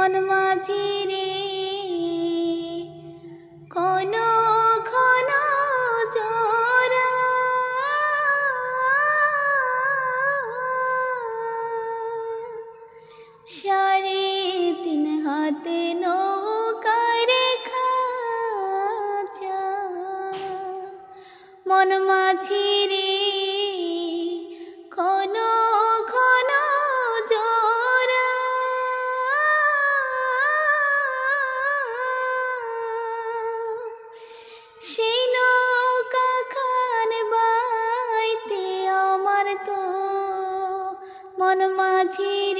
মন মাঝি রে। কোন ঘন সারে তিন হাতে নৌকার খা মন মাঝি রে। teeny